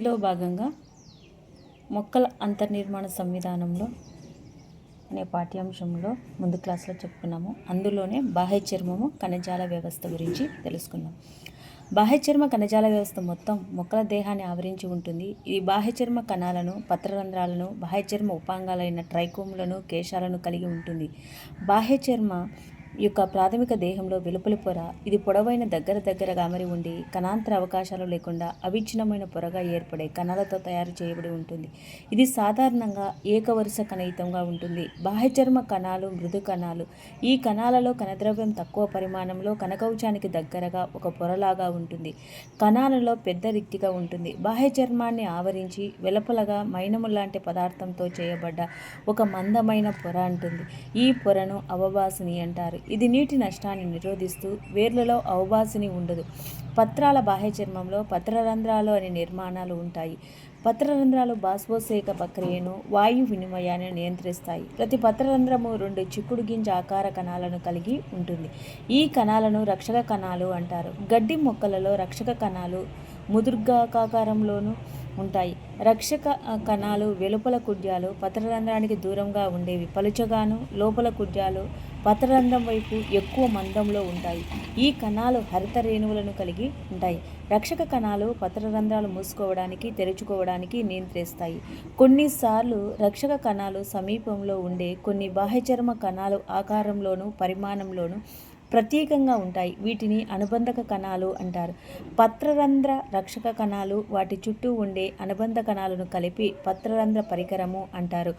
ఇందులో భాగంగా మొక్కల అంతర్నిర్మాణ సంవిధానంలో అనే పాఠ్యాంశంలో ముందు క్లాస్లో చెప్పుకున్నాము. అందులోనే బాహ్య చర్మము కణజాల వ్యవస్థ గురించి తెలుసుకుందాం. బాహ్య చర్మ కణజాల వ్యవస్థ మొత్తం మొక్కల దేహాన్ని ఆవరించి ఉంటుంది. ఈ బాహ్య చర్మ కణాలను పత్రరంధ్రాలను బాహ్య చర్మ ఉపాంగాలైన ట్రైకోములను కేశాలను కలిగి ఉంటుంది. బాహ్య చర్మ యొక్క ప్రాథమిక దేహంలో వెలుపలి పొర ఇది పొడవైన దగ్గర దగ్గరగా అమరి ఉండి కణాంతర అవకాశాలు లేకుండా అవిచ్ఛిన్నమైన పొరగా ఏర్పడే కణాలతో తయారు చేయబడి ఉంటుంది. ఇది సాధారణంగా ఏకవరుస కణయుతంగా ఉంటుంది. బాహ్య చర్మ కణాలు మృదు కణాలు. ఈ కణాలలో కణద్రవ్యం తక్కువ పరిమాణంలో కణకవచానికి దగ్గరగా ఒక పొరలాగా ఉంటుంది. కణాలలో పెద్ద రిక్తిగా ఉంటుంది. బాహ్య చర్మాన్ని ఆవరించి వెలుపలగా మైనము లాంటి పదార్థంతో చేయబడ్డ ఒక మందమైన పొర ఉంటుంది ఈ పొరను అవబాసిని అంటారు. ఇది నీటి నష్టాన్ని నిరోధిస్తూ వేర్లలో అవబాసిని ఉండదు. పత్రాల బాహ్య చర్మంలో పత్రరంధ్రాలు అనే నిర్మాణాలు ఉంటాయి. పత్రరంధ్రాలు బాష్పోసేక ప్రక్రియను వాయు వినిమయాన్ని నియంత్రిస్తాయి. ప్రతి పత్రరంధ్రము రెండు చిక్కుడు గింజ ఆకార కణాలను కలిగి ఉంటుంది. ఈ కణాలను రక్షక కణాలు అంటారు. గడ్డి మొక్కలలో రక్షక కణాలు ముదుర్గాకారంలోనూ ఉంటాయి. రక్షక కణాలు వెలుపల కుడ్యాలు పత్రరంధ్రానికి దూరంగా ఉండేవి. పలుచగాను లోపల కుడ్యాలు పతరంధ్రం వైపు ఎక్కువ మందంలో ఉంటాయి. ఈ కణాలు హరిత రేణువులను కలిగి ఉంటాయి. రక్షక కణాలు పత్రరంధ్రాలు మూసుకోవడానికి తెరుచుకోవడానికి నియంత్రిస్తాయి. కొన్నిసార్లు రక్షక కణాలు సమీపంలో ఉండే కొన్ని బాహ్యచర్మ కణాలు ఆకారంలోనూ పరిమాణంలోనూ ప్రత్యేకంగా ఉంటాయి. వీటిని అనుబంధక కణాలు అంటారు. పత్రరంధ్ర రక్షక కణాలు వాటి చుట్టూ ఉండే అనుబంధ కణాలను కలిపి పత్రరంధ్ర పరికరము అంటారు.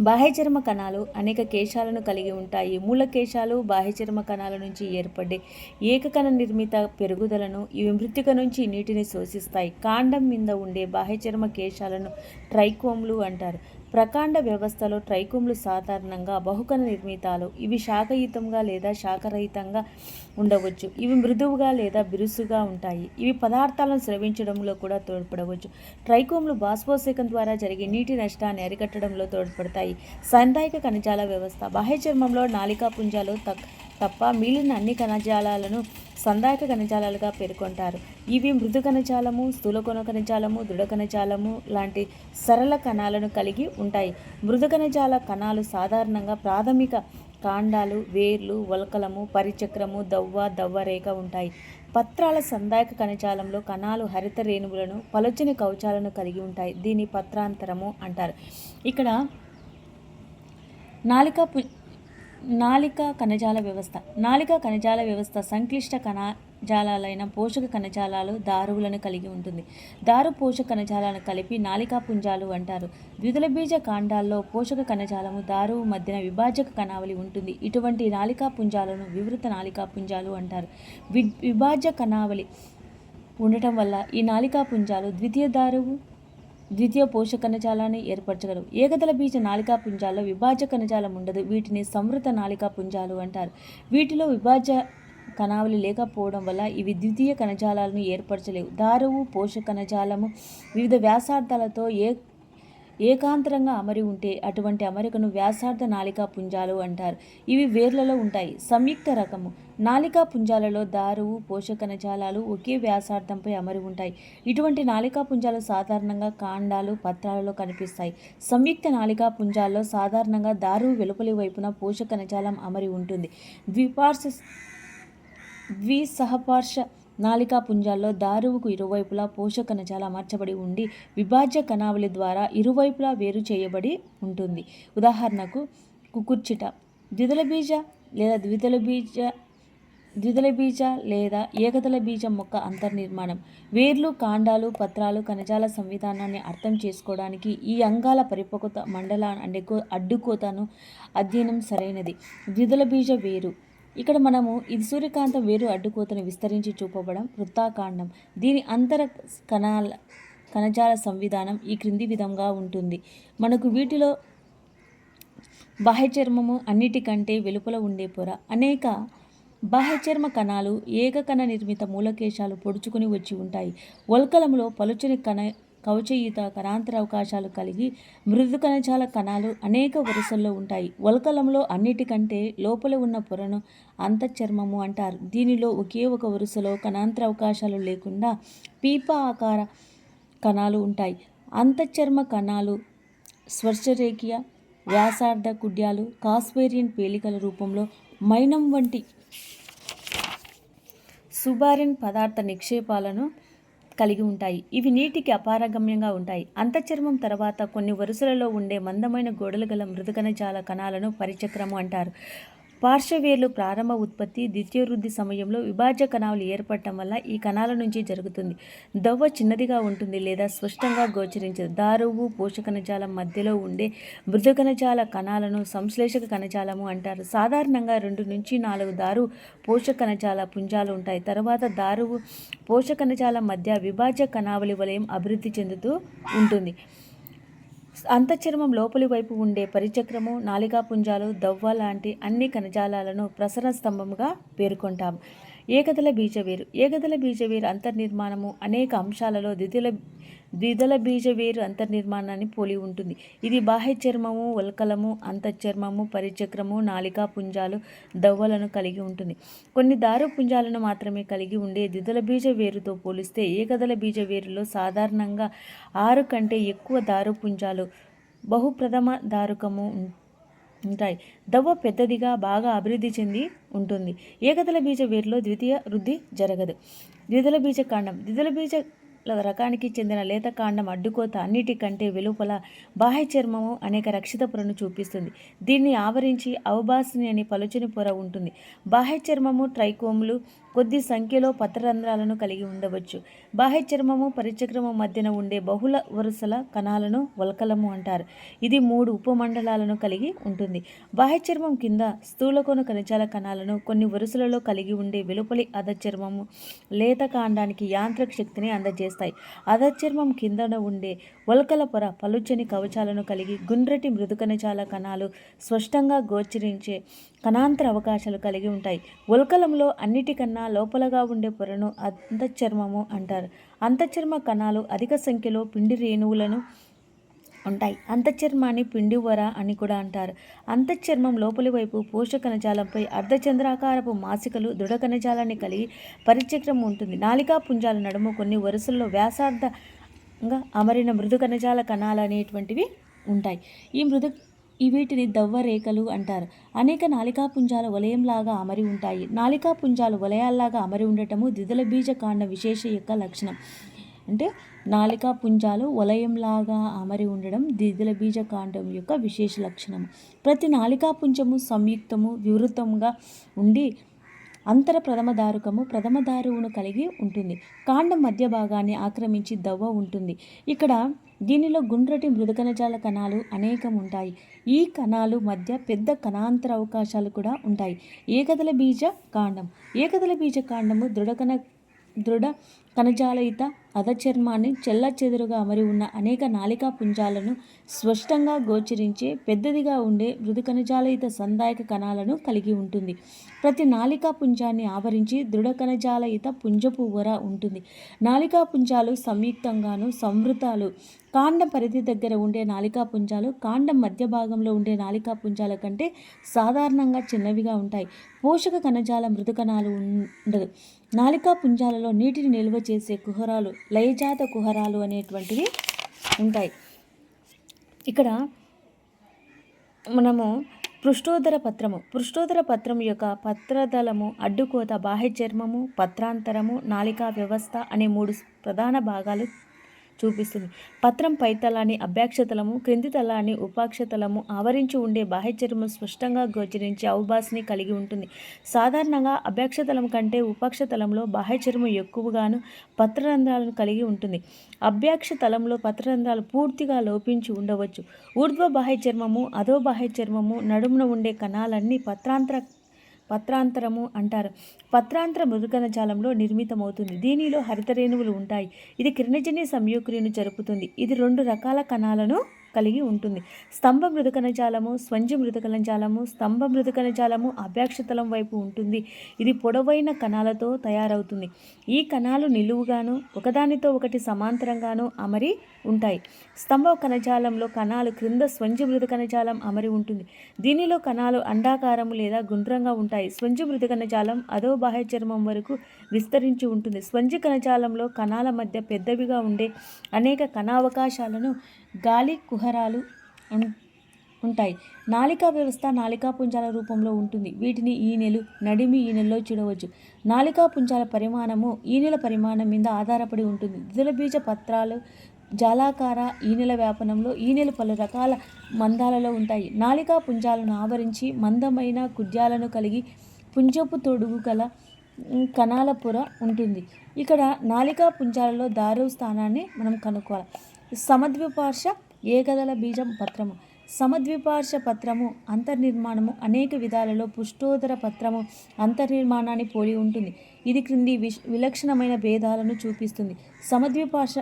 బాహ్యచర్మ కణాలు అనేక కేశాలను కలిగి ఉంటాయి. మూల కేశాలు బాహ్యచర్మ కణాల నుంచి ఏర్పడే ఏకకణ నిర్మిత పెరుగుదలను ఇవి మృతిక నుంచి నీటిని శోషిస్తాయి. కాండం మీద ఉండే బాహ్యచర్మ కేశాలను ట్రైకోమ్లు అంటారు. ప్రకాండ వ్యవస్థలో ట్రైకోమ్లు సాధారణంగా బహుకణ నిర్మితాలు. ఇవి శాఖయుతంగా లేదా శాఖరహితంగా ఉండవచ్చు. ఇవి మృదువుగా లేదా బిరుసుగా ఉంటాయి. ఇవి పదార్థాలను స్రవించడంలో కూడా తోడ్పడవచ్చు. ట్రైకోమ్లు బాష్పోసేకం ద్వారా జరిగే నీటి నష్టాన్ని అరికట్టడంలో తోడ్పడతాయి. సందాయిక కణజాల వ్యవస్థ బాహ్య చర్మంలో నాలికా పుంజాలు తప్ప మిగిలిన అన్ని కణజాలాలను సందాయక కణజాలాలుగా పేర్కొంటారు. ఇవి మృదు కణజాలము స్థూలకొన కణజాలము దృఢ కణజాలము లాంటి సరళ కణాలను కలిగి ఉంటాయి. మృదు కణజాల కణాలు సాధారణంగా ప్రాథమిక కాండాలు వేర్లు వలకలము పరిచక్రము దవ్వ దవ్వరేఖ ఉంటాయి. పత్రాల సందాయక కణజాలంలో కణాలు హరిత రేణువులను పలుచని కవచాలను కలిగి ఉంటాయి. దీని పత్రాంతరము అంటారు. ఇక్కడ నాలిక నాలిక కణజాల వ్యవస్థ. నాలిక కణజాల వ్యవస్థ సంక్లిష్ట కణజాలాలైన పోషక కణజాలాలు దారువులను కలిగి ఉంటుంది. దారు పోషక కణజాలను కలిపి నాలికా పుంజాలు అంటారు. ద్వితల బీజ కాండాల్లో పోషక కణజాలము దారువు మధ్యన విభాజక కణావళి ఉంటుంది. ఇటువంటి నాలికా పుంజాలను వివృత నాలికా పుంజాలు అంటారు. వి విభాజ్య కణావళి ఉండటం వల్ల ఈ నాలికా పుంజాలు ద్వితీయ దారువు ద్వితీయ పోషక కణజాలాన్ని ఏర్పరచగలవు. ఏకదల బీజ నాలికా పుంజాల్లో విభాజ్య కణజాలం ఉండదు. వీటిని సమృత నాలికా పుంజాలు అంటారు. వీటిలో విభాజ్య కణావళి లేకపోవడం వల్ల ఇవి ద్వితీయ కణజాలాలను ఏర్పరచలేవు. దారువు పోషక కణజాలము వివిధ వ్యాసార్థాలతో ఏ ఏకాంతరంగా అమరి ఉంటే అటువంటి అమరికను వ్యాసార్థ నాలికా పుంజాలు అంటారు. ఇవి వేర్లలో ఉంటాయి. సంయుక్త రకము. నాలికా పుంజాలలో దారువు పోషక కణజాలాలు ఒకే వ్యాసార్థంపై అమరి ఉంటాయి. ఇటువంటి నాలికా పుంజాలు సాధారణంగా కాండాలు పత్రాలలో కనిపిస్తాయి. సంయుక్త నాలికా పుంజాల్లో సాధారణంగా దారువు వెలుపలి వైపున పోషక కణజాలం అమరి ఉంటుంది. ద్విపార్శ ద్విసహపార్ష నాలికా పుంజాల్లో దారువుకు ఇరువైపులా పోషక కణజాల అమర్చబడి ఉండి విభాజ్య కణావళి ద్వారా ఇరువైపులా వేరు చేయబడి ఉంటుంది. ఉదాహరణకు కుకుర్చిట ద్విదల బీజ లేదా ద్విదల బీజ ద్విదల బీజ లేదా ఏకదళ బీజం మొక్క అంతర్నిర్మాణం. వేర్లు కాండాలు పత్రాలు కణజాల సంవిధానాన్ని అర్థం చేసుకోవడానికి ఈ అంగాల పరిపక్వత మండల అడ్డుకోతను అధ్యయనం సరైనది. ద్విదల బీజ వేరు. ఇక్కడ మనము ఇది సూర్యకాంతం వేరు అడ్డుకోతను విస్తరించి చూపబడం వృత్తాకాండం. దీని అంతర కణాల కణజాల సంవిధానం ఈ క్రింది విధంగా ఉంటుంది. మనకు వీటిలో బాహ్యచర్మము అన్నిటికంటే వెలుపల ఉండే పొర. అనేక బాహ్యచర్మ కణాలు ఏకకణ నిర్మిత మూలకేశాలు పొడుచుకుని వచ్చి ఉంటాయి. వల్కలంలో పలుచని కణ కవచయుత కణాంతర అవకాశాలు కలిగి మృదు కణజాల కణాలు అనేక వరుసల్లో ఉంటాయి. వలకలంలో అన్నిటికంటే లోపల ఉన్న పొరను అంతఃచర్మము అంటారు. దీనిలో ఒకే ఒక వరుసలో కణాంతర అవకాశాలు లేకుండా పీప ఆకార కణాలు ఉంటాయి. అంతఃచర్మ కణాలు స్పర్శరేఖీయ వ్యాసార్థ కుడ్యాలు కాస్పేరియన్ పేలికల రూపంలో మైనం వంటి సుబారిన్ పదార్థ నిక్షేపాలను కలిగి ఉంటాయి. ఇవి నీటికి అపారగమ్యంగా ఉంటాయి. అంతఃచర్మం తర్వాత కొన్ని వరుసలలో ఉండే మందమైన గోడలు గల మృదుకణజాల కణాలను పరిచక్రము అంటారు. పార్శ్వవేర్లు ప్రారంభ ఉత్పత్తి ద్వితీయవృద్ధి సమయంలో విభాజ్య కణాలు ఏర్పడటం వల్ల ఈ కణాల నుంచి జరుగుతుంది. దవ్వ చిన్నదిగా ఉంటుంది లేదా స్పష్టంగా గోచరించదు. దారువు పోషకణజాలం మధ్యలో ఉండే మృదు కణజాల కణాలను సంశ్లేషక కణజాలము అంటారు. సాధారణంగా రెండు నుంచి నాలుగు దారు పోషక కణజాల పుంజాలు ఉంటాయి. తర్వాత దారువు పోషక కణజాలం మధ్య విభాజ్య కణావళి వలయం అభివృద్ధి చెందుతూ ఉంటుంది. అంతఃచర్మం లోపలి వైపు ఉండే పరిచక్రము నాలికా పుంజాలు దవ్వ లాంటి అన్ని కణజాలాలను ప్రసరణ స్తంభముగా పేర్కొంటాం. ఏకదల బీజవేరు. ఏకదల బీజవేరు అంతర్నిర్మాణము అనేక అంశాలలో ద్వితీయ ద్విదల బీజవేరు అంతర్నిర్మాణాన్ని పోలి ఉంటుంది. ఇది బాహ్య చర్మము వల్కలము అంతఃచర్మము పరిచక్రము నాలికా పుంజాలు దవ్వలను కలిగి ఉంటుంది. కొన్ని దారు పుంజాలను మాత్రమే కలిగి ఉండే ద్విదల బీజ వేరుతో పోలిస్తే ఏకదల బీజ వేరులో సాధారణంగా ఆరు కంటే ఎక్కువ దారు పుంజాలు బహుప్రథమ దారుకము ఉంటాయి. దవ్వ పెద్దదిగా బాగా అభివృద్ధి చెంది ఉంటుంది. ఏకదల బీజ వేరులో ద్వితీయ వృద్ధి జరగదు. ద్విదల బీజ కాండం. ద్విదల బీజ రకానికి చెందిన లేత కాండం అడ్డుకోత అన్నిటికంటే వెలుపల బాహ్య చర్మము అనేక రక్షిత పొరను చూపిస్తుంది. దీన్ని ఆవరించి అవబాసిని అనే పలుచని పొర ఉంటుంది. బాహ్య చర్మము ట్రైకోములు కొద్ది సంఖ్యలో పత్రరంధ్రాలను కలిగి ఉండవచ్చు. బాహ్య చర్మము పరిచక్రము మధ్యన ఉండే బహుళ వరుసల కణాలను వల్కలము అంటారు. ఇది మూడు ఉపమండలాలను కలిగి ఉంటుంది. బాహ్య చర్మం కింద స్థూలకోణ కణజాల కణాలను కొన్ని వరుసలలో కలిగి ఉండే వెలుపలి అధచర్మము లేత కాండానికి యాంత్రిక శక్తిని అందజేస్తాయి. అధచర్మం కిందన ఉండే వల్కల పొర పలుచని కవచాలను కలిగి గుండ్రటి మృదు కణజాల కణాలు స్పష్టంగా గోచరించే కణాంతర అవకాశాలు కలిగి ఉంటాయి. వల్కలంలో అన్నిటికన్నా లోపలగా ఉండే పొరను అంతఃచర్మము అంటారు. అంతఃచర్మ కణాలు అధిక సంఖ్యలో పిండి రేణువులను ఉంటాయి. అంతఃచర్మాన్ని పిండి వర అని కూడా అంటారు. అంతఃచర్మం లోపలి వైపు పోషక కణజాలంపై అర్ధచంద్రాకారపు మాసికలు దృఢ కణజాలాన్ని కలిగి పరిచక్రం ఉంటుంది. నాలికా పుంజాల నడుము కొన్ని వరుసల్లో వ్యాసార్థంగా అమరిన మృదు కణజాల కణాలు అనేటువంటివి ఉంటాయి. ఈ మృదు వీటిని దవ్వ రేఖలు అంటారు. అనేక నాలికా పుంజాలు వలయంలాగా అమరి ఉంటాయి. నాలికా పుంజాలు వలయాల్లాగా అమరి ఉండటము ద్విదల బీజ కాండ విశేష యొక్క లక్షణం. అంటే నాలికా పుంజాలు వలయంలాగా అమరి ఉండడం ద్విదుల బీజ కాండం యొక్క విశేష లక్షణం. ప్రతి నాలికా పుంజము సంయుక్తము వివృతంగా ఉండి అంతర ప్రథమదారుకము ప్రథమదారువును కలిగి ఉంటుంది. కాండం మధ్య భాగాన్ని ఆక్రమించి దవ్వ ఉంటుంది. ఇక్కడ దీనిలో గుండ్రటి మృదుకణజాల కణాలు అనేకం ఉంటాయి ఈ కణాలు మధ్య పెద్ద కణాంతర అవకాశాలు కూడా ఉంటాయి. ఏకదల బీజ కాండం. ఏకదల బీజ కాండము దృఢకణ దృఢ కణజాలయుత అధచర్మాన్ని చెల్ల చెదురుగా అమరి ఉన్న అనేక నాలికా పుంజాలను స్పష్టంగా గోచరించే పెద్దదిగా ఉండే మృదు కణజాలయుత సందాయక కణాలను కలిగి ఉంటుంది. ప్రతి నాలికా పుంజాన్ని ఆవరించి దృఢ కణజాలయుత పుంజపు ఒర ఉంటుంది. నాలికా పుంజాలు సంయుక్తంగాను సంవృతాలు. కాండ పరిధి దగ్గర ఉండే నాలికా పుంజాలు కాండం మధ్య భాగంలో ఉండే నాలికా పుంజాల కంటే సాధారణంగా చిన్నవిగా ఉంటాయి. పోషక కణజాల మృదు కణాలు ఉండదు. నాలికా పుంజాలలో నీటిని నిల్వ చేసే కుహరాలు లయజాత కుహరాలు అనేటువంటివి ఉంటాయి. ఇక్కడ మనము పృష్ఠోదర పత్రము పృష్ఠోదర పత్రం యొక్క పత్రదళము అడ్డుకోత బాహ్య చర్మము పత్రాంతరము నాలికా వ్యవస్థ అనే మూడు ప్రధాన భాగాలు చూపిస్తుంది. పత్రం పైతలాన్ని అభ్యాక్షతలము క్రింది తలాన్ని ఉపాక్షతలము ఆవరించి ఉండే బాహ్య చర్మం స్పష్టంగా గోచరించే అవభాసిని కలిగి ఉంటుంది. సాధారణంగా అభ్యాక్షతలం కంటే ఉపాక్షతలంలో బాహ్య చర్మం ఎక్కువగాను పత్రరంధ్రాలను కలిగి ఉంటుంది. అభ్యాక్షతలంలో పత్రరంధ్రాలు పూర్తిగా లోపించి ఉండవచ్చు. ఊర్ధ్వ బాహ్య చర్మము అధో బాహ్య చర్మము నడుమున ఉండే కణాలన్నీ పత్రాంతర పత్రాంతరము అంటారు. పత్రాంతర మృదుకణ జాలంలో నిర్మితమవుతుంది. దీనిలో హరితరేణువులు ఉంటాయి. ఇది కిరణజన్య సంయోక్రియను జరుపుతుంది. ఇది రెండు రకాల కణాలను కలిగి ఉంటుంది. స్తంభ మృదుకణ జాలము స్వంజ మృదు జాలము స్తంభ మృదుకణ జాలము అభ్యాక్షతలం వైపు ఉంటుంది. ఇది పొడవైన కణాలతో తయారవుతుంది. ఈ కణాలు నిలువుగాను ఒకదానితో ఒకటి సమాంతరంగాను అమరి ఉంటాయి. స్తంభ కణజాలంలో కణాలు క్రింద స్వంజ మృదు కణజాలం అమరి ఉంటుంది. దీనిలో కణాలు అండాకారము లేదా గుండ్రంగా ఉంటాయి. స్వంజ మృదు కణజాలం అదో బాహ్య చర్మం వరకు విస్తరించి ఉంటుంది. స్వంజ కణజాలంలో కణాల మధ్య పెద్దవిగా ఉండే అనేక కణావకాశాలను గాలి కుహరాలు ఉంటాయి. నాలికా వ్యవస్థ నాలికా పుంజాల రూపంలో ఉంటుంది. వీటిని ఈనెలు నడిమి ఈనెల్లో చూడవచ్చు. నాలికా పుంజాల పరిమాణము ఈనెల పరిమాణం మీద ఆధారపడి ఉంటుంది. ద్విదల బీజ పత్రాలు జాలాకార ఈనెల వ్యాపనంలో ఈనెలు పలు రకాల మందాలలో ఉంటాయి. నాలికా పుంజాలను ఆవరించి మందమైన కుడ్యాలను కలిగి పుంజపు తొడుగు గల కణాల పొర ఉంటుంది. ఇక్కడ నాలికా పుంజాలలో దారు స్థానాన్ని మనం కనుక్కోవాలి. సమద్విపార్ష ఏకదల బీజం పత్రము. సమద్విపార్ష పత్రము అంతర్నిర్మాణము అనేక విధాలలో పుష్టోదర పత్రము అంతర్నిర్మాణాన్ని పోలి ఉంటుంది. ఇది క్రింది విష్ విలక్షణమైన భేదాలను చూపిస్తుంది. సమద్విపార్ష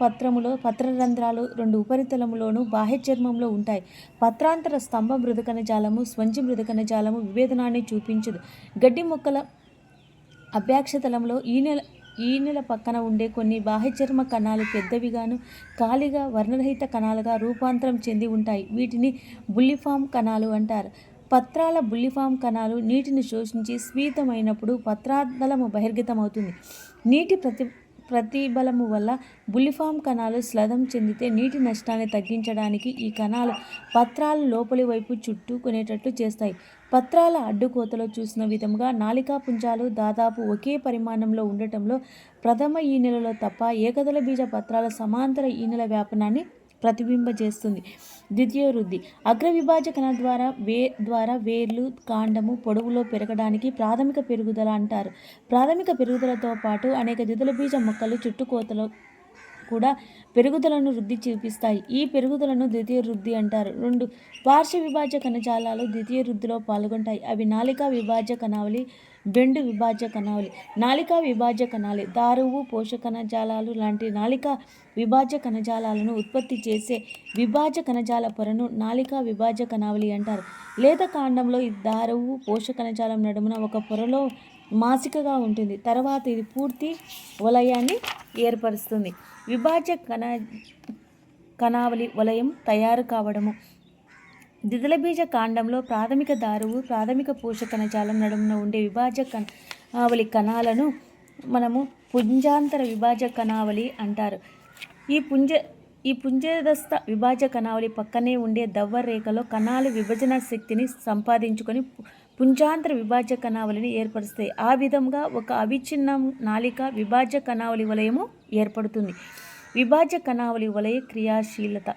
పత్రములో పత్రరంధ్రాలు రెండు ఉపరితలములోను బాహ్య చర్మంలో ఉంటాయి. పత్రాంతర స్తంభ మృదుకణ జాలము స్వంజి మృదుకణ జాలము విభేదనాన్ని చూపించదు. గడ్డి మొక్కల అభ్యాక్షతలంలో ఈ నెల ఈ నెల పక్కన ఉండే కొన్ని బాహ్యచర్మ కణాలు పెద్దవిగాను ఖాళీగా వర్ణరహిత కణాలుగా రూపాంతరం చెంది ఉంటాయి. వీటిని బుల్లిఫామ్ కణాలు అంటారు. పత్రాల బుల్లిఫామ్ కణాలు నీటిని శోషించి స్వీతమైనప్పుడు పత్రాదలము బహిర్గతమవుతుంది. నీటి ప్రతి ప్రతిబలము వల్ల బుల్లిఫామ్ కణాలు స్లదం చెందితే నీటి నష్టాన్ని తగ్గించడానికి ఈ కణాలు పత్రాల లోపలి వైపు చుట్టుకునేటట్లు చేస్తాయి. పత్రాల అడ్డుకోతలో చూసిన విధంగా నాలికా పుంజాలు దాదాపు ఒకే పరిమాణంలో ఉండటంలో ప్రథమ ఈనెలలో తప్ప ఏకదళ బీజ పత్రాల సమాంతర ఈనెల వ్యాపనాన్ని ప్రతిబింబజేస్తుంది ద్వితీయ వృద్ధి. అగ్ర విభాజకణ ద్వారా వే ద్వారా వేర్లు కాండము పొడవులో పెరగడానికి ప్రాథమిక పెరుగుదల అంటారు. ప్రాథమిక పెరుగుదలతో పాటు అనేక ద్వితల బీజ మొక్కలు చుట్టుకోతలో కూడా పెరుగుదలను వృద్ధి చూపిస్తాయి. ఈ పెరుగుదలను ద్వితీయ వృద్ధి అంటారు. రెండు పార్శ్వ విభాజ కణజాలాలు ద్వితీయ వృద్ధిలో పాల్గొంటాయి. అవి నాళికా విభాజ కణావళి బెండు విభాజ్య కణావళి నాళికా విభాజ్య కణాలి దారువు పోషక కణజాలాలు లాంటి నాళికా విభాజ్య కణజాలాలను ఉత్పత్తి చేసే విభాజ్య కణజాల పొరను నాళికా విభాజ్య కణావళి అంటారు. లేత కాండంలో ఈ దారువు పోషక కణజాలం నడుమున ఒక పొరలో మాసికగా ఉంటుంది. తర్వాత ఇది పూర్తి వలయాన్ని ఏర్పరుస్తుంది. విభాజ్య కణ కణావళి వలయం తయారు కావడము ద్విదళ బీజ కాండంలో ప్రాథమిక దారువు ప్రాథమిక పోషక కణజాలం నడుమున ఉండే విభాజ కణావళి కణాలను మనము పుంజాంతర విభాజ్య కణావళి అంటారు. ఈ పుంజ ఈ పుంజదస్థ విభాజ కణావళి పక్కనే ఉండే దవ్వ రేఖలో కణాలు విభజన శక్తిని సంపాదించుకొని పుంజాంతర విభాజ్య కణావళిని ఏర్పరుస్తాయి. ఆ విధంగా ఒక అవిచ్ఛిన్నం నాళిక విభాజ్య కణావళి వలయము ఏర్పడుతుంది. విభాజ్య కణావళి వలయ క్రియాశీలత.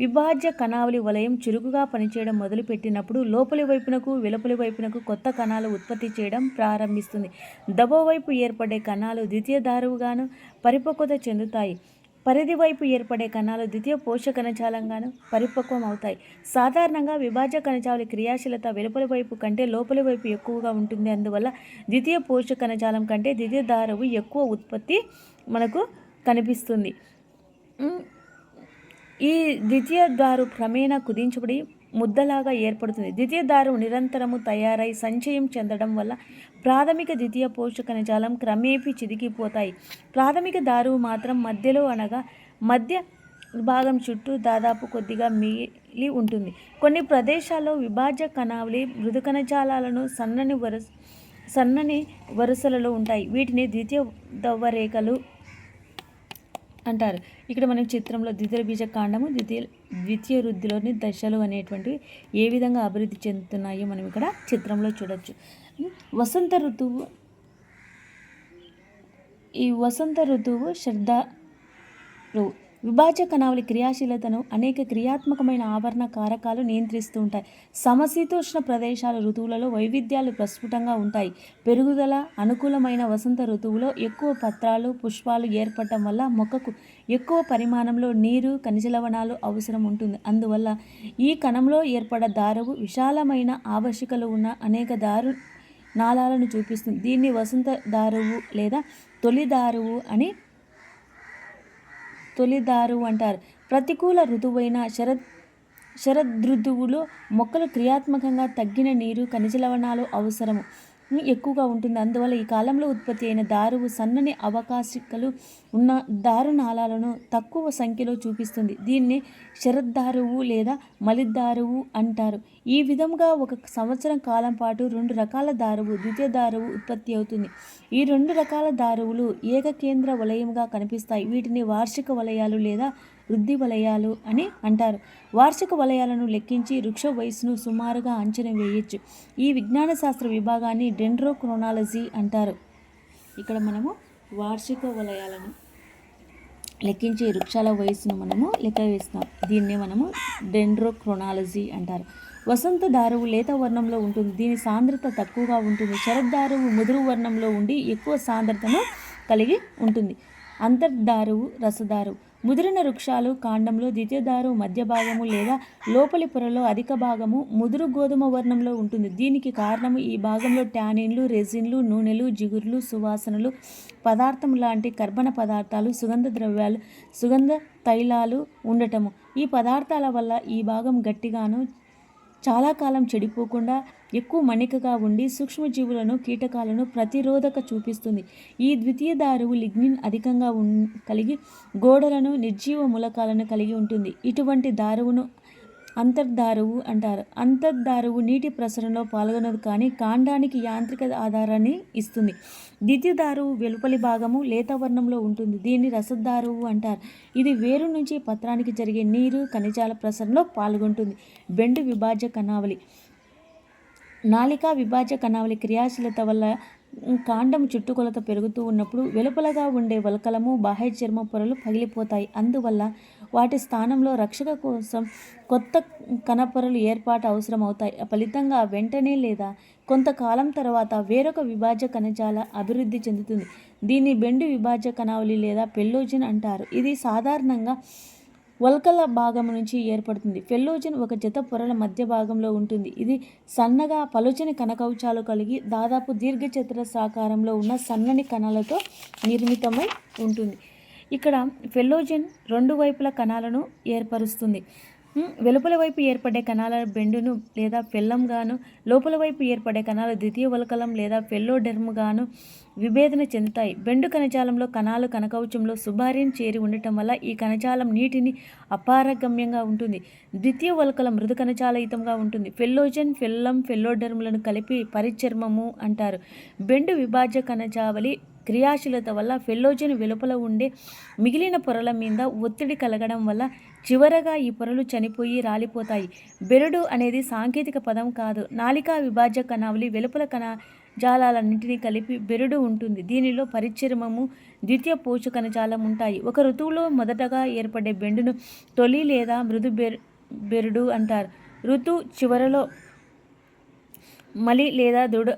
విభాజ్య కణావళి వలయం చురుకుగా పనిచేయడం మొదలుపెట్టినప్పుడు లోపలి వైపునకు వెలుపలి వైపునకు కొత్త కణాలు ఉత్పత్తి చేయడం ప్రారంభిస్తుంది. దబో వైపు ఏర్పడే కణాలు ద్వితీయ దారువుగాను పరిపక్వత చెందుతాయి. పరిధి వైపు ఏర్పడే కణాలు ద్వితీయ పోషక కణజాలంగాను పరిపక్వం అవుతాయి. సాధారణంగా విభాజ్య కణజావళి క్రియాశీలత వెలుపలి వైపు కంటే లోపలి వైపు ఎక్కువగా ఉంటుంది. అందువల్ల ద్వితీయ పోషక కణజాలం కంటే ద్వితీయ దారువు ఎక్కువ ఉత్పత్తి మనకు కనిపిస్తుంది. ఈ ద్వితీయ దారు క్రమేణా కుదించబడి ముద్దలాగా ఏర్పడుతుంది. ద్వితీయ దారు నిరంతరము తయారై సంచయం చెందడం వల్ల ప్రాథమిక ద్వితీయ పోషక కణజాలం క్రమేపీ చిదికిపోతాయి ప్రాథమిక దారువు మాత్రం మధ్యలో అనగా మధ్య భాగం చుట్టూ దాదాపు కొద్దిగా మిగిలి ఉంటుంది. కొన్ని ప్రదేశాల్లో విభాజ్య కణావళి మృదు కణజాలాలను సన్నని వరుస సన్నని వరుసలలో ఉంటాయి. వీటిని ద్వితీయ దవ్వరేఖలు అంటారు. ఇక్కడ మనం చిత్రంలో ద్వితీయ బీజ కాండము ద్వితీయ ద్వితీయ వృద్ధిలోని దశలు అనేటువంటివి ఏ విధంగా అభివృద్ధి చెందుతున్నాయో మనం ఇక్కడ చిత్రంలో చూడొచ్చు. వసంత ఋతువు ఈ వసంత ఋతువు శ్రద్ధ విభాజ్య కణావళి క్రియాశీలతను అనేక క్రియాత్మకమైన ఆవరణ కారకాలు నియంత్రిస్తూ ఉంటాయి. సమశీతోష్ణ ప్రదేశాల ఋతువులలో వైవిధ్యాలు ప్రస్ఫుటంగా ఉంటాయి. పెరుగుదల అనుకూలమైన వసంత ఋతువులో ఎక్కువ పత్రాలు పుష్పాలు ఏర్పడటం వల్ల మొక్కకు ఎక్కువ పరిమాణంలో నీరు ఖనిజ లవణాలు అవసరం ఉంటుంది. అందువల్ల ఈ కణంలో ఏర్పడ దారువు విశాలమైన ఆవశ్యకలు ఉన్న అనేక దారు నాళాలను చూపిస్తుంది. దీన్ని వసంత దారువు లేదా తొలి దారువు అని తొలిదారు అంటారు. ప్రతికూల ఋతువైన శరద్ శరదృతువులో మొక్కలు క్రియాత్మకంగా తగ్గిన నీరు ఖనిజ లవణాలు అవసరము. ఎక్కువగా ఉంటుంది. అందువల్ల ఈ కాలంలో ఉత్పత్తి అయిన దారువు సన్నని అవకాశికలు ఉన్న దారు నాళాలను తక్కువ సంఖ్యలో చూపిస్తుంది. దీన్ని శరద్దారువు లేదా మలిద్దారువు అంటారు. ఈ విధంగా ఒక సంవత్సరం కాలం పాటు రెండు రకాల దారువు ద్వితీయ దారువు ఉత్పత్తి అవుతుంది. ఈ రెండు రకాల దారువులు ఏకకేంద్ర వలయంగా కనిపిస్తాయి. వీటిని వార్షిక వలయాలు లేదా వృద్ధి వలయాలు అని అంటారు. వార్షిక వలయాలను లెక్కించి వృక్ష వయసును సుమారుగా అంచనా వేయొచ్చు. ఈ విజ్ఞాన శాస్త్ర విభాగాన్ని డెండ్రోక్రోనాలజీ అంటారు. ఇక్కడ మనము వార్షిక వలయాలను లెక్కించే వృక్షాల వయసును మనము లెక్క వేస్తాం దీన్నే మనము డెండ్రోక్రోనాలజీ అంటారు. వసంత దారువు లేత వర్ణంలో ఉంటుంది. దీని సాంద్రత తక్కువగా ఉంటుంది. శరద్దారువు ముదురు వర్ణంలో ఉండి ఎక్కువ సాంద్రతను కలిగి ఉంటుంది. అంతర్ధారువు రసదారు ముదిరిన వృక్షాలు కాండంలో ద్వితీయదారు మధ్య భాగము లేదా లోపలి పొరలో అధిక భాగము ముదురు గోధుమ వర్ణంలో ఉంటుంది. దీనికి కారణము ఈ భాగంలో ట్యానిన్లు రెజిన్లు నూనెలు జిగురులు సువాసనలు పదార్థం లాంటి కర్బన పదార్థాలు సుగంధ ద్రవ్యాలు సుగంధ తైలాలు ఉండటము. ఈ పదార్థాల వల్ల ఈ భాగం గట్టిగాను చాలా కాలం చెడిపోకుండా ఎక్కువ మణికగా ఉండి సూక్ష్మజీవులను కీటకాలను ప్రతిరోధక చూపిస్తుంది. ఈ ద్వితీయ దారువు లిగ్నిన్ అధికంగా ఉన్ కలిగి గోడలను నిర్జీవ మూలకాలను కలిగి ఉంటుంది. ఇటువంటి దారువును అంతర్ధారువు అంటారు. అంతర్ధారువు నీటి ప్రసరణలో పాల్గొనదు కానీ కాండానికి యాంత్రిక ఆధారాన్ని ఇస్తుంది. ద్వితీయదారువు వెలుపలి భాగము లేత వర్ణంలో ఉంటుంది. దీన్ని రసదారువు అంటారు. ఇది వేరు నుంచి పత్రానికి జరిగే నీరు ఖనిజాల ప్రసరణలో పాల్గొంటుంది. బెండు విభాజ్య కణావళి. నాలికా విభాజ్య కణావళి క్రియాశీలత వల్ల కాండం చుట్టుకొలత పెరుగుతూ ఉన్నప్పుడు వెలుపలగా ఉండే వలకలము బాహ్య చర్మ పొరలు పగిలిపోతాయి. అందువల్ల వాటి స్థానంలో రక్షక కోసం కొత్త కణపొరలు ఏర్పాటు అవసరమవుతాయి. ఫలితంగా వెంటనే లేదా కొంతకాలం తర్వాత వేరొక విభాజ్య కణజాల అభివృద్ధి చెందుతుంది. దీన్ని బెండు విభాజ్య కణావళి లేదా పెల్లోజిన్ అంటారు. ఇది సాధారణంగా వల్కల భాగం నుంచి ఏర్పడుతుంది. ఫెల్లోజన్ ఒక జత పొరల మధ్య భాగంలో ఉంటుంది. ఇది సన్నగా పలుచని కణకవచాలు కలిగి దాదాపు దీర్ఘచతురస్రాకారంలో ఉన్న సన్నని కణాలతో నిర్మితమై ఉంటుంది. ఇక్కడ ఫెల్లోజన్ రెండు వైపుల కణాలను ఏర్పరుస్తుంది. వెలుపల వైపు ఏర్పడే కణాల బెండును లేదా ఫెల్లంగాను లోపల వైపు ఏర్పడే కణాలు ద్వితీయ వలకలం లేదా ఫెల్లోడెర్మ్గాను విభేదన చెందుతాయి. బెండు కణజాలంలో కణాలు కణకవచంలో సుబారిన్ చేరి ఉండటం వల్ల ఈ కణజాలం నీటిని అపారగమ్యంగా ఉంటుంది. ద్వితీయ వలకలం మృదు కణజాలయుతంగా ఉంటుంది. ఫెల్లోజన్ ఫెల్లం ఫెల్లోడెర్మ్లను కలిపి పరిచర్మము అంటారు. బెండు విభాజ్య కణజావళి క్రియాశీలత వల్ల ఫెల్లోజన్ వెలుపల ఉండే మిగిలిన పొరల మీద ఒత్తిడి కలగడం వల్ల చివరగా ఈ పొరలు చనిపోయి రాలిపోతాయి. బెరడు అనేది సాంకేతిక పదం కాదు. నాలికా విభాజ్య కణావళి వెలుపల కణ జాలాలన్నింటినీ కలిపి బెరడు ఉంటుంది. దీనిలో పరిచర్మము ద్వితీయ పోషక కణజాలం ఉంటాయి. ఒక ఋతువులో మొదటగా ఏర్పడే బెండును తొలి లేదా మృదు బెర్ బెరడు అంటారు. ఋతు చివరలో మలి లేదా దృఢ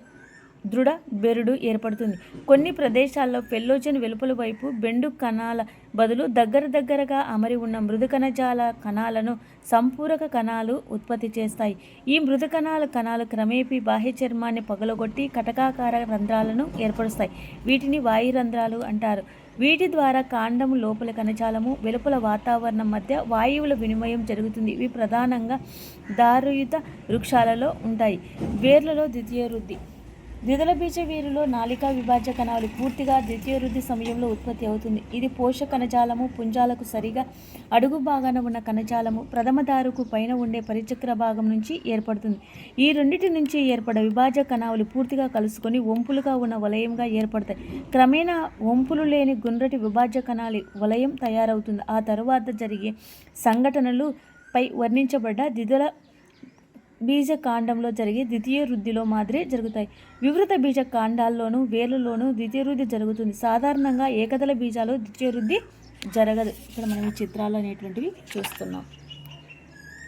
దృఢ బెరుడు ఏర్పడుతుంది. కొన్ని ప్రదేశాల్లో ఫెల్లోజన్ వెలుపల వైపు బెండు కణాల బదులు దగ్గర దగ్గరగా అమరి ఉన్న మృదు కణజాల కణాలను సంపూరక కణాలు ఉత్పత్తి చేస్తాయి. ఈ మృదు కణాల కణాలు క్రమేపీ బాహ్య చర్మాన్ని పగలగొట్టి కటకాకార రంధ్రాలను ఏర్పరుస్తాయి. వీటిని వాయు రంధ్రాలు అంటారు. వీటి ద్వారా కాండము లోపల కణజాలము వెలుపల వాతావరణం మధ్య వాయువుల వినిమయం జరుగుతుంది. ఇవి ప్రధానంగా దారుయుత వృక్షాలలో ఉంటాయి. వేర్లలో ద్వితీయ వృద్ధి. ద్విదల బీజ వీరులో నాలికా విభాజ్య కణాలు పూర్తిగా ద్వితీయ వృద్ధి సమయంలో ఉత్పత్తి అవుతుంది. ఇది పోషక కణజాలము పుంజాలకు సరిగా అడుగు భాగాన ఉన్న కణజాలము ప్రథమ దారుకు పైన ఉండే పరిచక్ర భాగం నుంచి ఏర్పడుతుంది. ఈ రెండింటి నుంచి ఏర్పడే విభాజ్య కణాలు పూర్తిగా కలుసుకొని వంపులుగా ఉన్న వలయంగా ఏర్పడతాయి. క్రమేణా వంపులు లేని గుండ్రటి విభాజ్య కణాలి వలయం తయారవుతుంది. ఆ తరువాత జరిగే సంఘటనలు పై వర్ణించబడ్డ ద్విదళ బీజ కాండంలో జరిగే ద్వితీయ వృద్ధిలో మాదిరి జరుగుతాయి. వివృత బీజ కాండాల్లోనూ వేర్లలోనూ ద్వితీయ వృద్ధి జరుగుతుంది. సాధారణంగా ఏకదల బీజాలు ద్వితీయ వృద్ధి జరగదు. ఇక్కడ మనం ఈ చిత్రాలు అనేటువంటివి చూస్తున్నాం.